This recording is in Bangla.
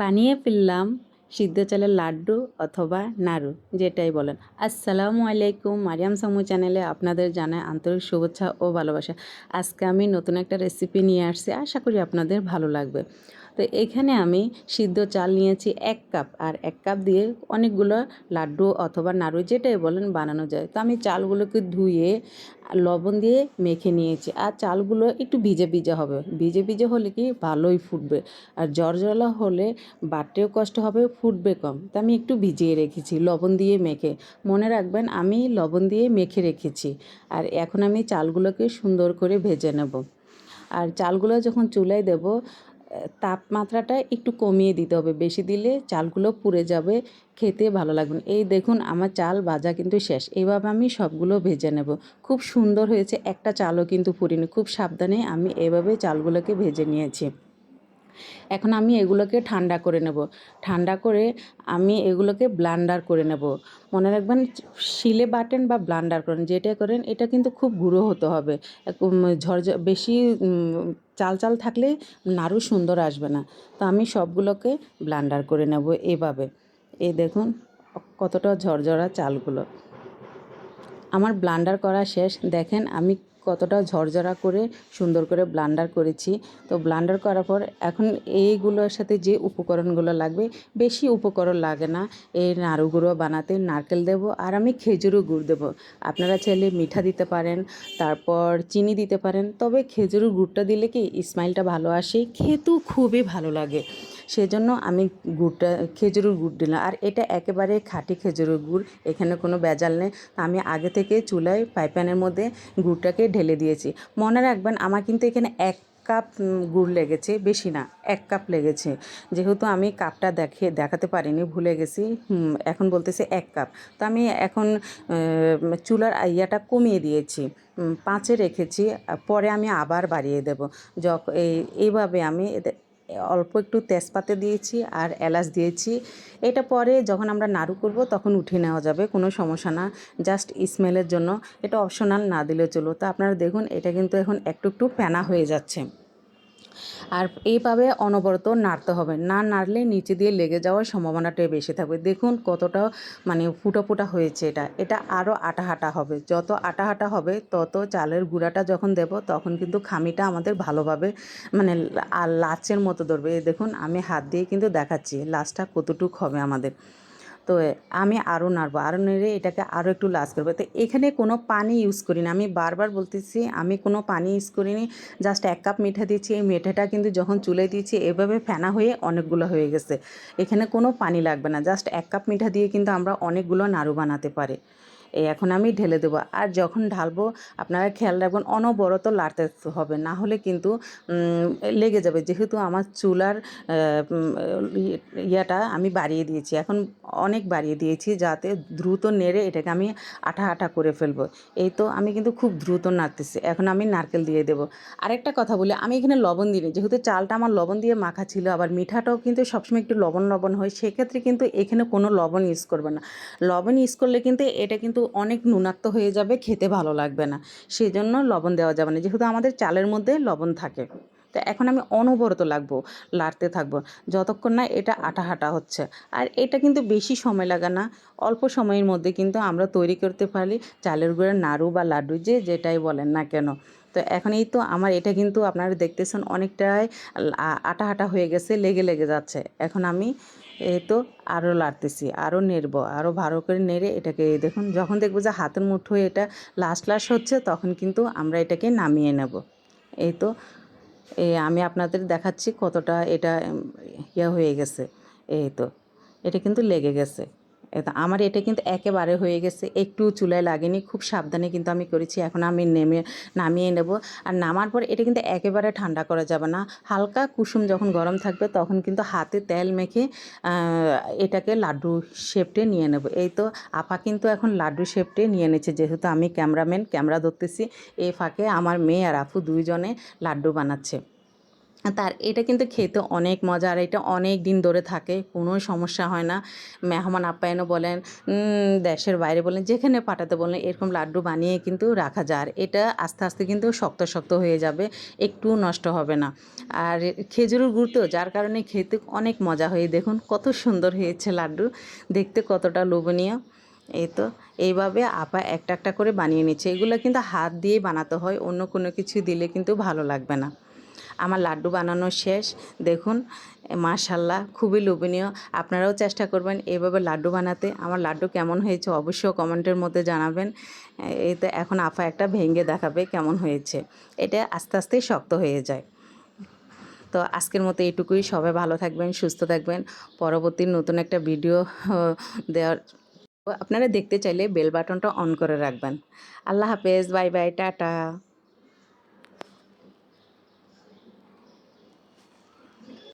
বানিয়ে ফেললাম সিদ্ধ চালের লাড্ডু অথবা নাড়ু, যেটাই বলেন। আসসালামু আলাইকুম, মারিয়াম সামু চ্যানেলে আপনাদের জানায় আন্তরিক শুভেচ্ছা ও ভালোবাসা। আজকে আমি নতুন একটা রেসিপি নিয়ে আসছি, আশা করি আপনাদের ভালো লাগবে। তো এখানে আমি সিদ্ধ চাল নিয়েছি এক কাপ, আর এক কাপ দিয়ে অনেকগুলো লাড্ডু অথবা নাড়ু যেটাই বলেন বানানো যায়। তো আমি চালগুলোকে ধুয়ে লবণ দিয়ে মেখে নিয়েছি, আর চালগুলো একটু ভিজে ভিজে হবে। ভিজে ভিজে হলে কি ভালোই ফুটবে, আর জর্জলা হলে বাটতেও কষ্ট হবে, ফুটবে কম। তা আমি একটু ভিজিয়ে রেখেছি লবণ দিয়ে মেখে। মনে রাখবেন আমি লবণ দিয়ে মেখে রেখেছি, আর এখন আমি চালগুলোকে সুন্দর করে ভেজে নেব। আর চালগুলো যখন চুলায় দেব তাপমাত্রাটা একটু কমিয়ে দিতে হবে। বেশি দিলে চালগুলো পুড়ে যাবে, খেতে ভালো লাগবে না। এই দেখুন, আমার চাল ভাজা কিন্তু শেষ। এইভাবে আমি সবগুলো ভেজে নেব। খুব সুন্দর হয়েছে, একটা চালও কিন্তু পুড়িনি। খুব সাবধানে আমি এভাবে চালগুলোকে ভেজে নিয়েছি। এখন আমি এগুলোকে ঠান্ডা করে নেব। ঠান্ডা করে আমি এগুলোকে ব্লান্ডার করে নেব। মনে রাখবেন, শিলে বাটেন বা ব্লান্ডার করেন যেটা করেন, এটা কিন্তু খুব গুঁড়ো হতে হবে। ঝরঝর, বেশি চাল চাল থাকলে নাড়ু সুন্দর আসবে না। তো আমি সবগুলোকে ব্লান্ডার করে নেব এভাবে। এই দেখুন, কতটা ঝরঝরা চালগুলো। আমার ব্লান্ডার করা শেষ। দেখেন, আমি কতটা ঝরঝরা করে সুন্দর করে ব্লান্ডার করেছি। তো ব্লান্ডার করার পর এখন এইগুলোর সাথে যে উপকরণগুলো লাগবে, বেশি উপকরণ লাগে না। এই নাড়ু গুঁড়ো বানাতে নারকেল দেবো আর আমি খেজুরও গুড় দেবো। আপনারা চাইলে মিঠা দিতে পারেন, তারপর চিনি দিতে পারেন। তবে খেজুরের গুড়টা দিলে কি স্মাইলটা ভালো আসে? খেতেও খুবই ভালো লাগে। সেজন্য আমি গুড়টা, খেজুরের গুড় দিলাম। আর এটা একেবারে খাঁটি খেজুরের গুড়, এখানে কোনো বেজাল নেই। আমি আগে থেকে চুলায় পাইপ্যানের মধ্যে গুড়টাকে ঢেলে দিয়েছি। মনে রাখবেন, আমার কিন্তু এখানে এক কাপ গুড় লেগেছে, বেশি না, এক কাপ লেগেছে। যেহেতু আমি কাপটা দেখে, দেখাতে পারিনি, ভুলে গেছি এখন বলতেছে এক কাপ। তো আমি এখন চুলার ইয়াটা কমিয়ে দিয়েছি পাঁচে রেখেছি, পরে আমি আবার বাড়িয়ে দেব। যখন এইভাবে আমি অল্প একটু তেজপাতা দিয়েছি আর এলাচ দিয়েছি। এটা পরে যখন আমরা নাড়ু করব তখন উঠে নেওয়া যাবে, কোনো সমস্যা না। জাস্ট স্মেলের জন্য। এটা অপশনাল না দিলে চলো। তো আপনারা দেখুন, এটা কিন্তু এখন একটু একটু প্যানা হয়ে যাচ্ছে। আর এইভাবে অনবরত নাড়তে হবে। না নাড়লে নিচে দিয়ে লেগে যাওয়ার সম্ভাবনাটাই বেশি থাকবে। দেখুন কতটা মানে ফুটো ফুটা হয়েছে এটা। এটা আরও আটা হাটা হবে। যত আটা হাটা হবে, তত চালের গুঁড়াটা যখন দেব, তখন কিন্তু খামিটা আমাদের ভালোভাবে মানে লাচের মতো ধরবে। দেখুন, আমি হাত দিয়ে কিন্তু দেখাচ্ছি। লাচটা কতটুক হবে আমাদের। তো আমি আরও নাড়বো আরও নেড়ে এটাকে আরও একটু লাস করব। তো এখানে কোনো পানি ইউজ করি না আমি বারবার বলতেছি আমি কোনো পানি ইউজ করিনি জাস্ট এক কাপ মিঠা দিয়েছি, এই মিঠাটা কিন্তু যখন চুলে দিয়েছি এভাবে ফেনা হয়ে অনেকগুলো হয়ে গেছে। এখানে কোনো পানি লাগবে না জাস্ট এক কাপ মিঠা দিয়ে কিন্তু আমরা অনেকগুলো নাড়ু বানাতে পারি। এই এখন আমি ঢেলে দেবো। আর যখন ঢালবো, আপনারা খেয়াল রাখবেন অনবরত লাড়তে হবে, না হলে কিন্তু লেগে যাবে। যেহেতু আমার চুলার ইয়াটা আমি বাড়িয়ে দিয়েছি, এখন অনেক বাড়িয়ে দিয়েছি যাতে দ্রুত নেড়ে এটাকে আমি আঠা আঠা করে ফেলব। এই তো আমি কিন্তু খুব দ্রুত নাড়তেছি, এখন আমি নারকেল দিয়ে দেবো। আরেকটা কথা বলি, আমি এখানে লবণ দিই যেহেতু চালটা আমার লবণ দিয়ে মাখা ছিল, আবার মিঠাটাও কিন্তু সবসময় একটু লবণ লবণ হয়, সেক্ষেত্রে কিন্তু এখানে কোনো লবণ ইউজ করবে না। লবণ ইউজ করলে কিন্তু এটা কিন্তু অনেক নুনাক্ত হয়ে যাবে, খেতে ভালো লাগবে না। সেই জন্য লবণ দেওয়া যাবে না, যেহেতু আমাদের চালের মধ্যে লবণ থাকে। তো এখন আমি অনবরত লাগবো, লাড়তে থাকব। যতক্ষণ না এটা আটা হাঁটা হচ্ছে। আর এটা কিন্তু বেশি সময় লাগে না, অল্প সময়ের মধ্যে কিন্তু আমরা তৈরি করতে পারি চালের গুঁড়ের নাড়ু বা লাড্ডু যে যেটাই বলেন না কেন। তো এখন এই তো আমার এটা কিন্তু আপনারা দেখতেছেন অনেকটাই আটা হাঁটা হয়ে গেছে, লেগে লেগে যাচ্ছে। এখন আমি এই তো আরও লাড়তেছি আরও নেড়বো আরও ভালো করে নেড়ে এটাকে দেখুন, যখন দেখব যে হাতের মুঠো এটা লাস্ট লাস্ট হচ্ছে, তখন কিন্তু আমরা এটাকে নামিয়ে নেব। এই তো এই আমি আপনাদের দেখাচ্ছি কতটা এটা ইয়ে হয়ে গেছে। এই তো, এটা কিন্তু লেগে গেছে। আমার এটা কিন্তু একেবারে হয়ে গেছে। একটু চুলায় লাগেনি, খুব সাবধানে কিন্তু আমি করেছি, এখন আমি নেমে, নামিয়ে নেব। আর নামার পর এটা কিন্তু একেবারে ঠান্ডা করা যাবে না। হালকা কুসুম যখন গরম থাকবে, তখন কিন্তু হাতে তেল মেখে এটাকে লাড্ডু শেপটে নিয়ে নেব। এই তো, আপা কিন্তু এখন লাড্ডু শেপটে নিয়ে নিয়েছে, যেহেতু আমি ক্যামেরাম্যান, ক্যামেরা ধরতেছি। এই ফাঁকে আমার মেয়ে আর আফু দুইজনে লাড্ডু বানাচ্ছে। তার, এটা কিন্তু খেতে অনেক মজা। আর এটা অনেক দিন ধরে থাকে, কোনো সমস্যা হয় না। মেহমান আপ্যায়নও বলেন দেশের বাইরে বলেন, যেখানে পাঠাতে বলেন, এরকম লাড্ডু বানিয়ে কিন্তু রাখা যায়। আর এটা আস্তে আস্তে কিন্তু শক্ত শক্ত হয়ে যাবে, একটু নষ্ট হবে না। আর খেজুরের গুড় তো, যার কারণে খেতে অনেক মজা হয়ে। দেখুন, কত সুন্দর হয়েছে লাড্ডু। দেখতে কতটা লোভনীয়। এই তো, এইভাবে আপা একটা একটা করে বানিয়ে নিচ্ছে। এগুলো কিন্তু হাত দিয়ে বানাতে হয়, অন্য কোনো কিছু দিলে কিন্তু ভালো লাগবে না। আমার লাড্ডু বানানো শেষ। দেখুন, মাশাল্লাহ, খুবই লোভনীয়। আপনারাও চেষ্টা করবেন এইভাবে লাড্ডু বানাতে। আমার লাড্ডু কেমন হয়েছে অবশ্যই কমেন্টের মধ্যে জানাবেন। এই তো এখন আফা একটা ভেঙে দেখাবে কেমন হয়েছে। এটা আস্তে আস্তে শক্ত হয়ে যায়। তো আজকের মতো এইটুকুই। সবাই ভালো থাকবেন, সুস্থ থাকবেন। পরবর্তী নতুন একটা ভিডিও দেওয়ার আপনারা দেখতে চাইলে বেল বাটনটা অন করে রাখবেন। আল্লাহ হাফেজ, বাই বাই, টাটা।